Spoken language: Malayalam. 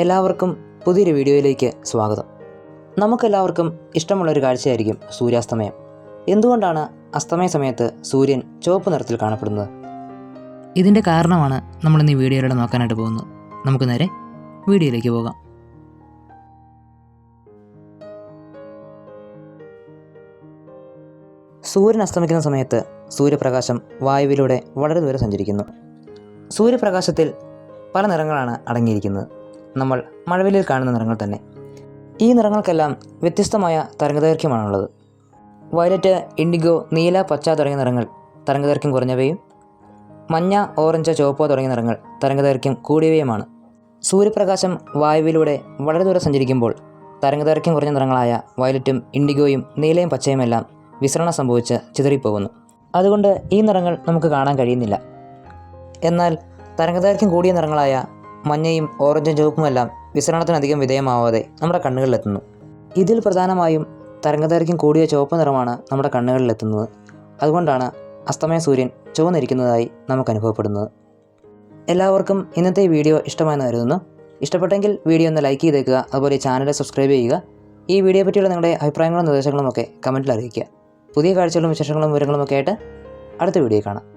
എല്ലാവർക്കും പുതിയൊരു വീഡിയോയിലേക്ക് സ്വാഗതം. നമുക്കെല്ലാവർക്കും ഇഷ്ടമുള്ളൊരു കാഴ്ചയായിരിക്കും സൂര്യാസ്തമയം. എന്തുകൊണ്ടാണ് അസ്തമയ സമയത്ത് സൂര്യൻ ചുവപ്പ് നിറത്തിൽ കാണപ്പെടുന്നത്? ഇതിന്റെ കാരണമാണ് നമ്മളിന്ന് ഈ വീഡിയോയിലൂടെ നോക്കാനായിട്ട് പോകുന്നത്. നമുക്ക് നേരെ വീഡിയോയിലേക്ക് പോകാം. സൂര്യൻ അസ്തമിക്കുന്ന സമയത്ത് സൂര്യപ്രകാശം വായുവിലൂടെ വളരെ ദൂരെ സഞ്ചരിക്കുന്നു. സൂര്യപ്രകാശത്തിൽ പല നിറങ്ങളാണ് അടങ്ങിയിരിക്കുന്നത്. നമ്മൾ മഴവില്ലിൽ കാണുന്ന നിറങ്ങൾ തന്നെ. ഈ നിറങ്ങൾക്കെല്ലാം വ്യത്യസ്തമായ തരംഗദൈർഘ്യമാണുള്ളത്. വയലറ്റ് ഇൻഡിഗോ നീല പച്ച തുടങ്ങിയ നിറങ്ങൾ തരംഗദൈർഘ്യം കുറഞ്ഞവയും മഞ്ഞ ഓറഞ്ച് ചുവപ്പ് തുടങ്ങിയ നിറങ്ങൾ തരംഗദൈർഘ്യം കൂടിയവയുമാണ്. സൂര്യപ്രകാശം വായുവിലൂടെ വളരെ ദൂരെ സഞ്ചരിക്കുമ്പോൾ തരംഗദൈർഘ്യം കുറഞ്ഞ നിറങ്ങളായ വയലറ്റും ഇൻഡിഗോയും നീലയും പച്ചയുമെല്ലാം വിസരണം സംഭവിച്ച് ചിതറിപ്പോകുന്നു. അതുകൊണ്ട് ഈ നിറങ്ങൾ നമുക്ക് കാണാൻ കഴിയുന്നില്ല. എന്നാൽ തരംഗദൈർഘ്യം കൂടിയ നിറങ്ങളായ മഞ്ഞയും ഓറഞ്ചും ചുവപ്പുമെല്ലാം വിസരണത്തിനധികം വിധേയമാവാതെ നമ്മുടെ കണ്ണുകളിലെത്തുന്നു. ഇതിൽ പ്രധാനമായും തരംഗദൈർഘ്യം കൂടിയ ചുവപ്പ് നിറമാണ് നമ്മുടെ കണ്ണുകളിലെത്തുന്നത്. അതുകൊണ്ടാണ് അസ്തമയ സൂര്യൻ ചുവന്നിരിക്കുന്നതായി നമുക്ക് അനുഭവപ്പെടുന്നത്. എല്ലാവർക്കും ഇന്നത്തെ വീഡിയോ ഇഷ്ടമായെന്ന് കരുതുന്നു. ഇഷ്ടപ്പെട്ടെങ്കിൽ വീഡിയോ ഒന്ന് ലൈക്ക് ചെയ്തേക്കുക അതുപോലെ ചാനൽ സബ്സ്ക്രൈബ് ചെയ്യുക. ഈ വീഡിയോ പറ്റിയുള്ള നിങ്ങളുടെ അഭിപ്രായങ്ങളും നിർദ്ദേശങ്ങളും ഒക്കെ കമന്റിൽ അറിയിക്കുക. പുതിയ കാഴ്ചകളും വിശേഷങ്ങളും വിവരങ്ങളും ഒക്കെ ആയിട്ട് അടുത്ത വീഡിയോ കാണാം.